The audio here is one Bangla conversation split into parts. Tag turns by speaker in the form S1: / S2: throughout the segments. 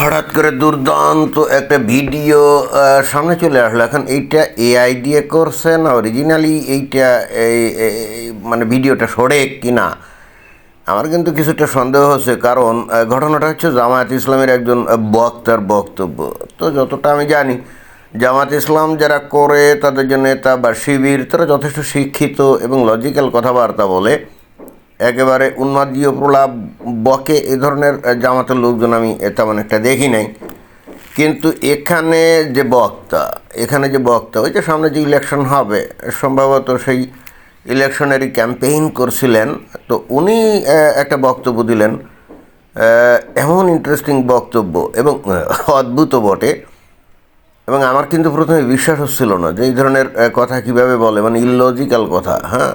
S1: হঠাৎ করে দুর্দান্ত একটা ভিডিও সামনে চলে আসলো। এখন এইটা এআই দিয়ে করছে না? অরিজিনালি এইটা এই মানে ভিডিওটা সরে কিনা? আমার কিন্তু কিছুটা সন্দেহ হচ্ছে, কারণ ঘটনাটা হচ্ছে জামায়াত ইসলামের একজন বক্তার বক্তব্য। তো যতটা আমি জানি জামাত ইসলাম যারা করে, তাদের যে নেতা বা শিবির, তারা যথেষ্ট শিক্ষিত এবং লজিক্যাল কথাবার্তা বলে। একেবারে উন্মাদীয় প্রলাপ, বকে এ ধরনের জামাতের লোকজন আমি তেমন একটা দেখি নাই। কিন্তু এখানে যে বক্তা, এখানে যে বক্তা, ওই যে সামনে যে ইলেকশন হবে, সম্ভবত সেই ইলেকশনেরই ক্যাম্পেইন করছিলেন, তো উনি একটা বক্তব্য দিলেন এমন ইন্টারেস্টিং বক্তব্য এবং অদ্ভুত বটে। এবং আমার কিন্তু প্রথমে বিশ্বাস হচ্ছিল না যে এই ধরনের কথা কীভাবে বলে মানে ইললজিক্যাল কথা হ্যাঁ?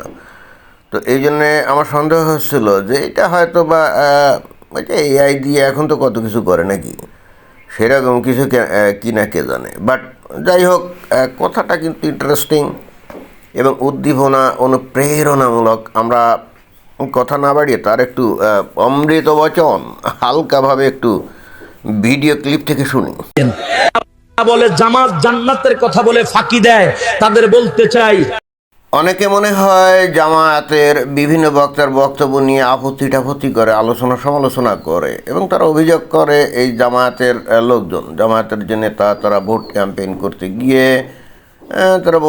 S1: তো এই জন্যে আমার সন্দেহ হচ্ছিল যে এটা হয়তো বা এটা এআই দিয়ে এখন তো কত কিছু করে নাকি? সেরকম কিছু কে- না কে জানে। বাট যাই হোক কথাটা কিন্তু ইন্টারেস্টিং এবং উদ্দীপনা অনুপ্রেরণামূলক। আমরা কথা না বাড়িয়ে তার একটু অমৃত বচন হালকাভাবে একটু ভিডিও ক্লিপ থেকে শুনি।
S2: বলে জামাত জান্নাতের কথা বলে ফাঁকি দেয়, তাদের বলতে চাই
S1: অনেকে মনে হয় জামায়াতের বিভিন্ন বক্তার বক্তব্য নিয়ে আপত্তি টাপত্তি করে, আলোচনা সমালোচনা করে এবং তারা অভিযোগ করে এই জামায়াতের লোকজন, জামায়াতের যে নেতা, তারা ভোট ক্যাম্পেইন করতে গিয়ে তারা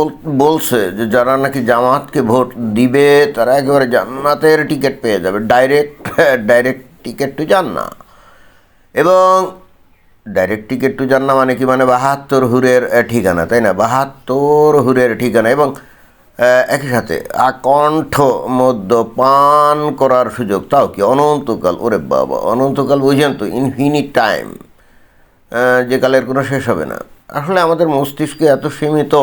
S1: বলছে যে যারা নাকি জামাতকে ভোট দিবে, তারা একেবারে জান্নাতের টিকিট পেয়ে যাবে, ডাইরেক্ট ডাইরেক্ট টিকিট টু জান্না এবং ডাইরেক্ট টিকিট টু জান্না মানে কি? মানে বাহাত্তর হুরের ঠিকানা, তাই না? বাহাত্তর হুরের ঠিকানা এবং একই সাথে, আকণ্ঠ মধ্য পান করার সুযোগ, তাও কি অনন্তকাল? ওরে বাবা, অনন্তকাল বুঝেন তো ইনফিনিট টাইম যে কালের কোনো শেষ হবে না। আসলে আমাদের মস্তিষ্কে এত সীমিত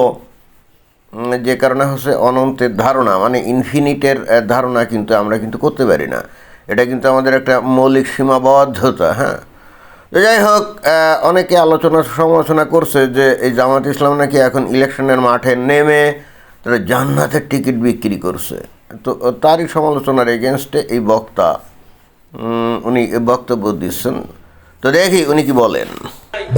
S1: যে কারণে হচ্ছে অনন্তের ধারণা মানে ইনফিনিটের ধারণা কিন্তু আমরা কিন্তু করতে পারি না। এটা কিন্তু আমাদের একটা মৌলিক সীমাবদ্ধতা হ্যাঁ? তো যাই হোক অনেকে আলোচনা সমালোচনা করছে যে, এই জামাত ইসলাম নাকি এখন ইলেকশনের মাঠে নেমে তারা জান্নাতের টিকিট বিক্রি করছে। তো তারই সমালোচনার এগেনস্টে এই বক্তা উনি বক্তব্য দিচ্ছেন। তো দেখি উনি কি বলেন।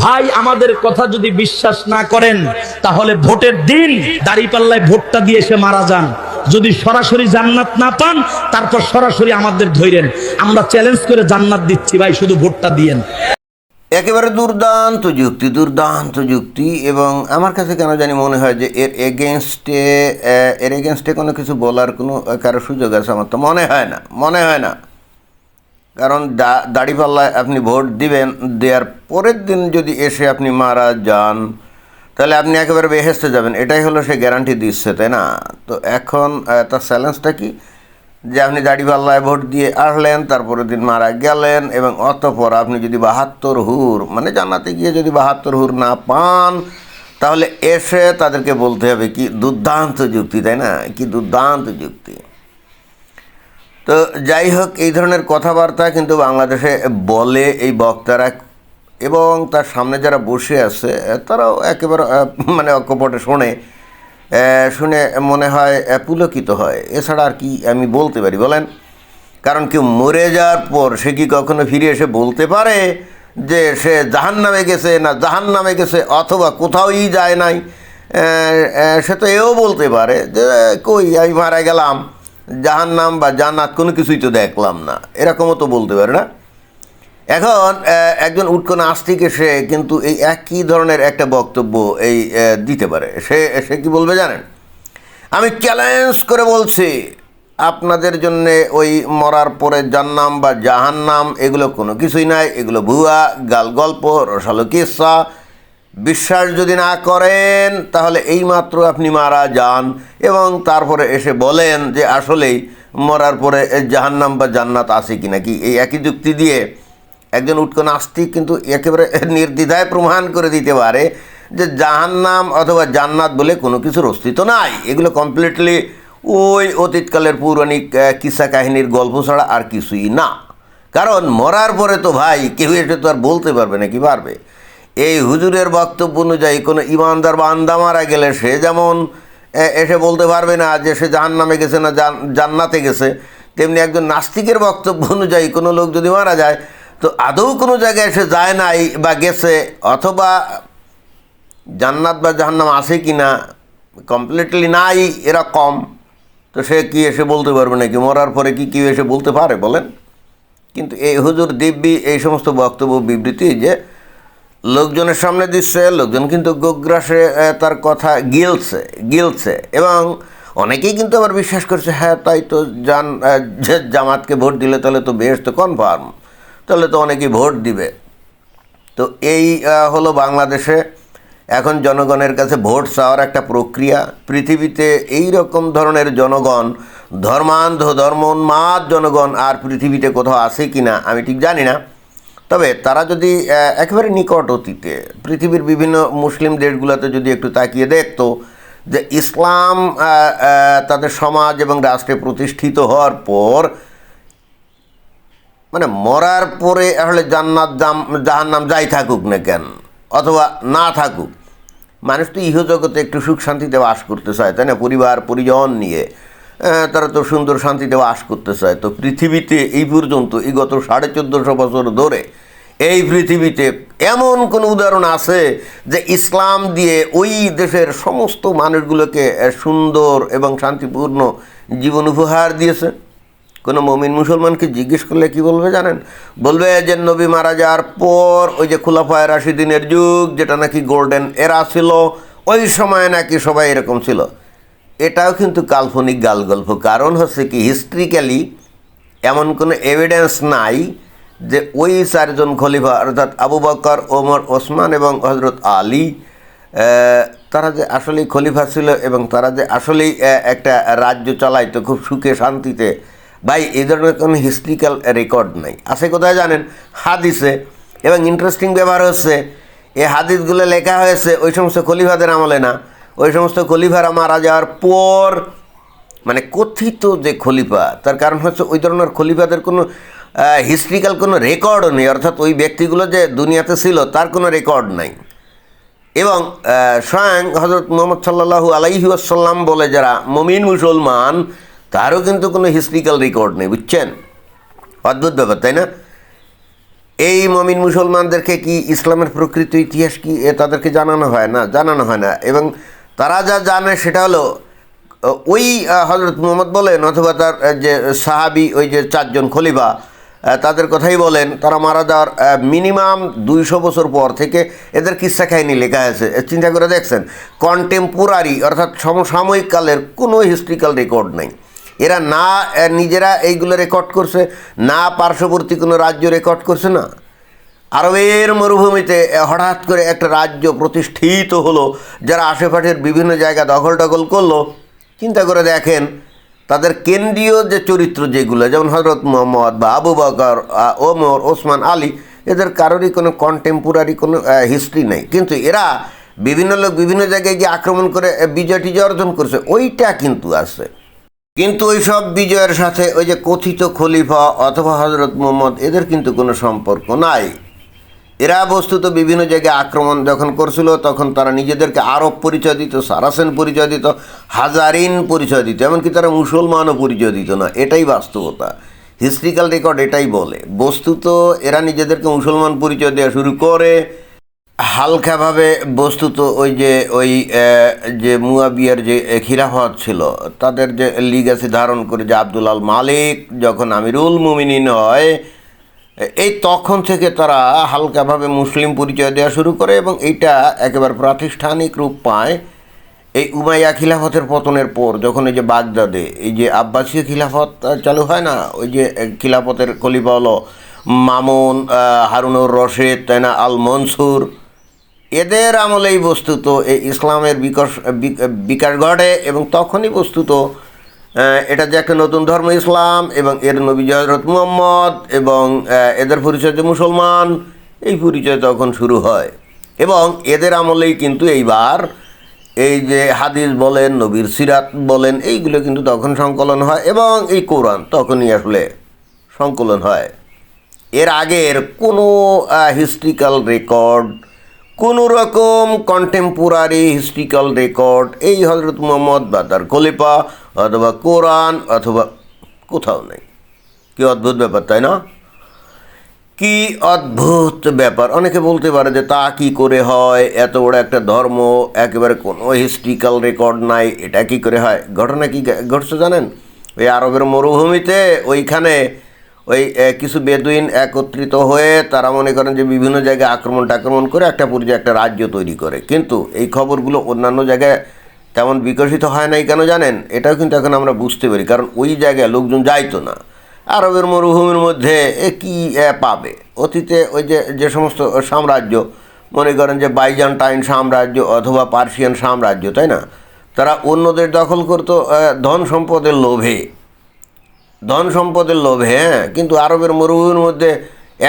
S2: ভাই, আমাদের কথা যদি বিশ্বাস না করেন, তাহলে ভোটের দিন দাঁড়িপাল্লায় ভোটটা দিয়ে এসে মারা যান। যদি সরাসরি জান্নাত না পান, তারপর সরাসরি আমাদের ধৈরেন আমরা চ্যালেঞ্জ করে জান্নাত দিচ্ছি ভাই, শুধু ভোটটা দিয়েন।
S1: একেবারে দুর্দান্ত যুক্তি দুর্দান্ত যুক্তি এবং আমার কাছে কেন জানি মনে হয় যে এর এগেনস্টে এর এগেনস্টে কোনো কিছু বলার কোনো কারও সুযোগ আছে আমার তো মনে হয় না, মনে হয় না। কারণ দাড়িপাল্লায় আপনি ভোট দিবেন, দেওয়ার পরের দিন যদি এসে আপনি মারা যান, তাহলে আপনি একেবারে বেহেস্তে যাবেন। এটাই হলো সে গ্যারান্টি দিচ্ছে, তাই না? তো এখন তার চ্যালেঞ্জটা কি? যে আপনি দাড়িপাল্লায় ভোট দিয়ে আসলেন, তারপরের দিন মারা গেলেন এবং অতপর আপনি যদি বাহাত্তর হুর মানে জানাতে গিয়ে যদি বাহাত্তর হুর না পান, তাহলে এসে তাদেরকে বলতে হবে, কি দুর্দান্ত যুক্তি, তাই না? কি দুর্দান্ত যুক্তি। তো যাই হোক, এই ধরনের কথাবার্তা কিন্তু বাংলাদেশে বলে এই বক্তারা এবং তার সামনে যারা বসে আছে, তারাও একেবারে মানে অকপটে শোনে। শুনে মনে হয় পুলকিত হয়। এছাড়া আর কি আমি বলতে পারি, বলেন। কারণ কেউ মরে যাওয়ার পর সে কি কখনো ফিরে এসে বলতে পারে যে সে জাহান নামে গেছে না জাহান নামে গেছে অথবা কোথাওই যায় নাই? সে তো এও বলতে পারে যে কই, আমি মারা গেলাম। জাহান নাম বা জান্নাত কোনো কিছুই তো দেখলাম না। এরকমও তো বলতে পারে না? এখন একজন উৎকো নাস্তিক এসে কিন্তু এই একই ধরনের একটা বক্তব্য এই দিতে পারে। সে সে কি বলবে জানেন? আমি চ্যালেঞ্জ করে বলছি, আপনাদের জন্যে ওই মরার পরে জান্নাম বা জাহান্নাম, এগুলো কোনো কিছুই নাই। এগুলো ভুয়া, গাল গল্প, রসালো কিসা। বিশ্বাস যদি না করেন, তাহলে এইমাত্র আপনি মারা যান। এবং তারপরে এসে বলেন যে আসলেই মরার পরে জাহান্নাম বা জান্নাত আছে কি? নাকি এই একই যুক্তি দিয়ে একজন উৎকো নাস্তিক কিন্তু একেবারে নির্দ্বিধায় প্রমাণ করে দিতে পারে যে জাহান্নাম অথবা জান্নাত বলে কোনো কিছুর অস্তিত্ব নাই। এগুলো কমপ্লিটলি ওই অতীতকালের পৌরাণিক কিসা কাহিনীর গল্প ছাড়া আর কিছুই না। কারণ মরার পরে তো ভাই কেউ এটা তো আর বলতে পারবে না, কি পারবে? এই হুজুরের বক্তব্য অনুযায়ী কোনো ইমানদার বান্দা মারা গেলে সে যেমন এসে বলতে পারবে না যে সে জাহান্নামে গেছে না জান্নাতে গেছে, তেমনি একজন নাস্তিকের বক্তব্য অনুযায়ী কোনো লোক যদি মারা যায় তো আদৌ কোনো জায়গায় সে যায় নাই বা গেছে, অথবা জান্নাত বা জাহান্নাম আছে কি না? কমপ্লিটলি নাই এরকম তো সে কি এসে বলতে পারবে নাকি? মরার পরে কি কেউ এসে বলতে পারে? বলেন। কিন্তু এই হুজুর দিব্যি, এই সমস্ত বক্তব্য, বিবৃতি যে লোকজনের সামনে দিচ্ছে, লোকজন কিন্তু গোগ্রাসে তার কথা গিলছে গিলছে। এবং অনেকেই কিন্তু আবার বিশ্বাস করছে হ্যাঁ তাই তো জান জামাতকে ভোট দিলে তাহলে তো বেশ তো কনফার্ম। তাহলে তো অনেকেই ভোট দিবে। তো এই হলো বাংলাদেশে এখন জনগণের কাছে ভোট চাওয়ার একটা প্রক্রিয়া। পৃথিবীতে এই রকম ধরনের জনগণ, ধর্মান্ধ, ধর্মোন্মাদ জনগণ আর পৃথিবীতে কোথাও আছে কি না আমি ঠিক জানি না। তবে তারা যদি একেবারে নিকট অতীতে, পৃথিবীর বিভিন্ন মুসলিম দেশগুলোতে যদি একটু তাকিয়ে দেখতো যে ইসলাম তাদের সমাজ এবং রাষ্ট্রে প্রতিষ্ঠিত হওয়ার পর মানে মরার পরে আসলে জান্নাত জাম, জাহান্নাম যাই থাকুক না কেন? অথবা না থাকুক। মানুষ তো ইহজগতে একটু সুখ শান্তিতে বাস করতে চায়, তাই না? পরিবার, পরিজন নিয়ে। তারা তো সুন্দর শান্তিতে বাস করতে চায়। তো পৃথিবীতে এই পর্যন্ত, এই গত সাড়ে চোদ্দোশো বছর ধরে এই পৃথিবীতে এমন কোনো উদাহরণ আছে যে ইসলাম দিয়ে ওই দেশের সমস্ত মানুষগুলোকে সুন্দর এবং শান্তিপূর্ণ জীবন উপহার দিয়েছে? কোনো মমিন মুসলমানকে জিজ্ঞেস করলে কি বলবে জানেন? বলবে যে নবী মারা যাওয়ার পর ওই যে খুলাফায় রাশিদিনের যুগ, যেটা নাকি গোল্ডেন এরা ছিল, ওই সময় নাকি সবাই এরকম ছিল। এটাও কিন্তু কাল্পনিক গাল গল্প কারণ হচ্ছে কি হিস্ট্রিক্যালি এমন কোনো এভিডেন্স নাই যে ওই চারজন খলিফা, অর্থাৎ আবু বকর, ওমর, ওসমান এবং হজরত আলী তারা যে আসলেই খলিফা ছিল এবং তারা যে আসলেই একটা রাজ্য চালাইতো খুব সুখে শান্তিতে ভাই এই ধরনের কোনো হিস্ট্রিক্যাল রেকর্ড নাই। আছে কোথায় জানেন? হাদিসে। এবং ইন্টারেস্টিং ব্যাপার হচ্ছে এই হাদিসগুলো লেখা হয়েছে, ওই সমস্ত খলিফাদের আমলে না। ওই সমস্ত খলিফারা মারা যাওয়ার পর মানে কথিত যে খলিফা, তার কারণ হচ্ছে ওই ধরনের খলিফাদের কোনো হিস্ট্রিক্যাল কোনো রেকর্ডও নেই। অর্থাৎ ওই ব্যক্তিগুলো যে দুনিয়াতে ছিল, তার কোনো রেকর্ড নাই। এবং স্বয়ং হজরত মোহাম্মদ সাল্লাহু আলাইহি আসাল্লাম বলে, যারা মমিন মুসলমান তারও কিন্তু কোনো হিস্ট্রিক্যাল রেকর্ড নেই বুঝছেন? অদ্ভুত ব্যাপার তাই না? এই মমিন মুসলমানদেরকে কি ইসলামের প্রকৃত ইতিহাস কি তাদেরকে জানানো হয় না? জানানো হয় না। এবং তারা যা জানে সেটা হলো ওই হজরত মোহাম্মদ বলেন অথবা তার যে সাহাবি ওই যে চারজন আহ, তাদের কথাই বলেন তারা মারা যাওয়ার মিনিমাম দুইশো বছর পর থেকে এদের কিস্সা কাহিনী লেখা আছে। চিন্তা করে দেখছেন? কন্টেম্পোরারি অর্থাৎ সমসাময়িক কালের কোনো হিস্ট্রিক্যাল রেকর্ড নেই। এরা না নিজেরা এইগুলো রেকর্ড করছে, না পার্শ্ববর্তী কোনো রাজ্য রেকর্ড করছে না। আরবের মরুভূমিতে হঠাৎ করে একটা রাজ্য প্রতিষ্ঠিত হলো, যারা আশেপাশের বিভিন্ন জায়গা দখল টখল করল। চিন্তা করে দেখেন, তাদের কেন্দ্রীয় যে চরিত্র যেগুলো, যেমন হজরত মোহাম্মদ বা আবু বকর ওমর, ওসমান আলী, এদের কারোরই কোনো কন্টেম্পোরারি কোনো হিস্ট্রি নেই। কিন্তু এরা বিভিন্ন লোক বিভিন্ন জায়গায় গিয়ে আক্রমণ করে বিজয় টিজয় অর্জন করছে, ওইটা কিন্তু আছে। কিন্তু ওই সব বিজয়ের সাথে ওই যে কথিত খলিফা অথবা হজরত মোহাম্মদ, এদের কিন্তু কোনো সম্পর্ক নাই। এরা বস্তুত বিভিন্ন জায়গায় আক্রমণ যখন করছিল, তখন তারা নিজেদেরকে আরব পরিচয় দিত সারাসেন পরিচয় দিত হাজারিন পরিচয় দিত এমনকি তারা মুসলমানও পরিচয় দিত না, এটাই বাস্তবতা। হিস্ট্রিক্যাল রেকর্ড এটাই বলে। বস্তুত এরা নিজেদেরকে মুসলমান পরিচয় দেওয়া শুরু করে হালকাভাবে বস্তুত ওই যে ওই যে মুয়াবিয়ার যে খিলাফত ছিল, তাদের যে লিগাসি ধারণ করে যে আব্দুল আল মালিক যখন আমিরুল মুমিনিন হয়, এই তখন থেকে তারা হালকাভাবে মুসলিম পরিচয় দেওয়া শুরু করে এবং এইটা একেবারে প্রাতিষ্ঠানিক রূপ পায় এই উমাইয়া খিলাফতের পতনের পর, যখন এই যে বাগদাদে, এই যে আব্বাসীয় খিলাফত চালু হয় না, ওই যে খিলাফতের খলিফা মামুন হারুনুর রশেদ, তাই না, আল মনসুর এদের আমলেই বস্তুত এই ইসলামের বিকাশ বিকাশ ঘটে এবং তখনই বস্তুত এটা যে একটা নতুন ধর্ম ইসলাম এবং এর নবী হজরত মুহাম্মদ এবং এদের পরিচয় যে মুসলমান, এই পরিচয় তখন শুরু হয়। এবং এদের আমলেই কিন্তু এইবার এই যে হাদিস বলেন, নবীর সিরাত বলেন, এইগুলো কিন্তু তখন সংকলন হয় এবং এই কোরআন তখনই আসলে সংকলন হয়। এর আগের কোনো হিস্ট্রিক্যাল রেকর্ড কোনো রকম কন্টেম্পোরারি হিস্ট্রিক্যাল রেকর্ড এই হজরত মোহাম্মদ বা তার খলিফা অথবা কোরআন অথবা কোথাও নেই। কি অদ্ভুত ব্যাপার, তাই না? কি অদ্ভুত ব্যাপার। অনেকে বলতে পারে যে তা কি করে হয়? এত বড় একটা ধর্ম, একেবারে কোনো হিস্ট্রিক্যাল রেকর্ড নাই, এটা কি করে হয়? ঘটনা কি ঘটছে জানেন? ওই আরবের মরুভূমিতে ওইখানে ওই কিছু বেদুইন একত্রিত হয়ে তারা মনে করেন যে বিভিন্ন জায়গায় আক্রমণ টাক্রমণ করে একটা পর্যায়ে একটা রাজ্য তৈরি করে। কিন্তু এই খবরগুলো অন্যান্য জায়গায় তেমন বিকশিত হয় নাই কেন জানেন? এটাও কিন্তু এখন আমরা বুঝতে পারি, কারণ ওই জায়গায় লোকজন যাইতো না। আরবের মরুভূমির মধ্যে এ কী পাবে? অতীতে ওই যে যে সমস্ত সাম্রাজ্য, মনে করেন যে বাইজান্টাইন সাম্রাজ্য অথবা পার্সিয়ান সাম্রাজ্য, তাই না? তারা অন্যদের দখল করতো ধন সম্পদের লোভে। ধন সম্পদের লোভে হ্যাঁ? কিন্তু আরবের মরুভূমির মধ্যে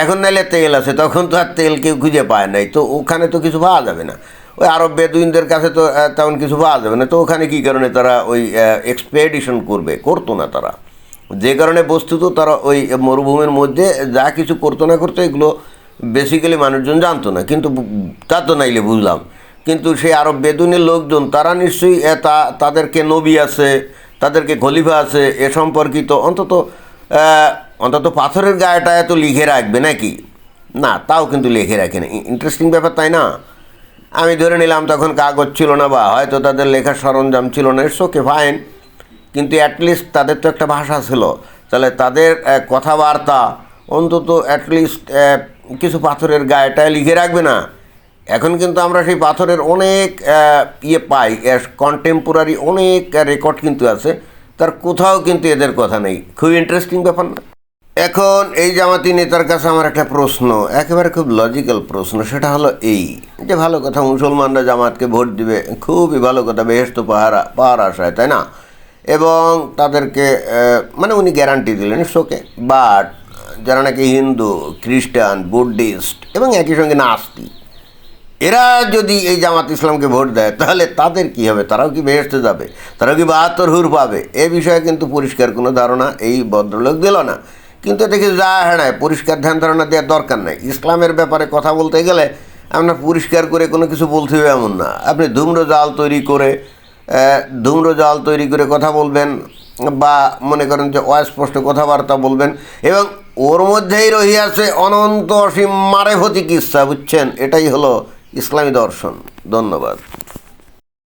S1: এখন নাইলে তেল আছে, তখন তো আর তেল কেউ খুঁজে পায় নাই, তো ওখানে তো কিছু পাওয়া যাবে না। ওই আরব বেদুইনদের কাছে তো তেমন কিছু পাওয়া যাবে না, তো ওখানে কী কারণে তারা ওই এক্সপেডিশন করবে? করতো না তারা। যে কারণে বস্তুত তারা ওই মরুভূমির মধ্যে যা কিছু করতো না করতো, এগুলো বেসিক্যালি মানুষজন জানতো না। কিন্তু তা তো নাইলে বুঝলাম। কিন্তু সেই আরব বেদুনের লোকজন, তারা নিশ্চয়ই তাদেরকে নবী আছে তাদেরকে খলিফা আছে, এ সম্পর্কিত অন্তত অন্তত পাথরের গায়েটা এত লিখে রাখবে নাকি? না, তাও কিন্তু লিখে রাখে না ইন্টারেস্টিং ব্যাপার তাই না? আমি ধরে নিলাম তখন কাগজ ছিল না বা, হয়তো তাদের লেখার সরঞ্জাম ছিল না ইটস ওকে ফাইন কিন্তু অ্যাটলিস্ট তাদের তো একটা ভাষা ছিল। তাহলে তাদের কথাবার্তা অন্তত অ্যাটলিস্ট কিছু পাথরের গায়েটায় লিখে রাখবে না? এখন কিন্তু আমরা সেই পাথরের অনেক ইয়ে পাই কন্টেম্পোরারি অনেক রেকর্ড কিন্তু আছে। তার কোথাও কিন্তু এদের কথা নেই। খুব ইন্টারেস্টিং ব্যাপার না। এখন এই জামাতি নেতার কাছে আমার একটা প্রশ্ন, একেবারে খুব লজিক্যাল প্রশ্ন, সেটা হলো এই যে ভালো কথা, মুসলমানরা জামাতকে ভোট দিবে, খুবই ভালো কথা বেহেস্ত পাহারা, পাহাড় আশায় তাই না? এবং তাদেরকে মানে উনি গ্যারান্টি দিলেন শোকে বাট যারা নাকি হিন্দু, খ্রিস্টান বুদ্ধিস্ট এবং একই সঙ্গে নাস্তিক এরা যদি এই জামাত ইসলামকে ভোট দেয়, তাহলে তাদের কি হবে? তারাও কি বেহেস্তে যাবে? তারাও কি বাহাত্তর হুর পাবে? এ বিষয়ে কিন্তু পরিষ্কার কোনো ধারণা এই ভদ্রলোক দিল না। কিন্তু এতে কিছু যা হ্যাঁ পরিষ্কার ধ্যান ধারণা দেওয়ার দরকার নাই। ইসলামের ব্যাপারে কথা বলতে গেলে আপনার পরিষ্কার করে কোনো কিছু বলতে হবে এমন না। আপনি ধূম্র জাল তৈরি করে ধূম্র জাল তৈরি করে কথা বলবেন বা মনে করেন যে অস্পষ্ট কথাবার্তা বলবেন এবং ওর মধ্যেই রহিয়াছে অনন্ত অসীম মারেভতি কিচ্ছা বুঝছেন? এটাই হলো ইসলামী দর্শন ধন্যবাদ।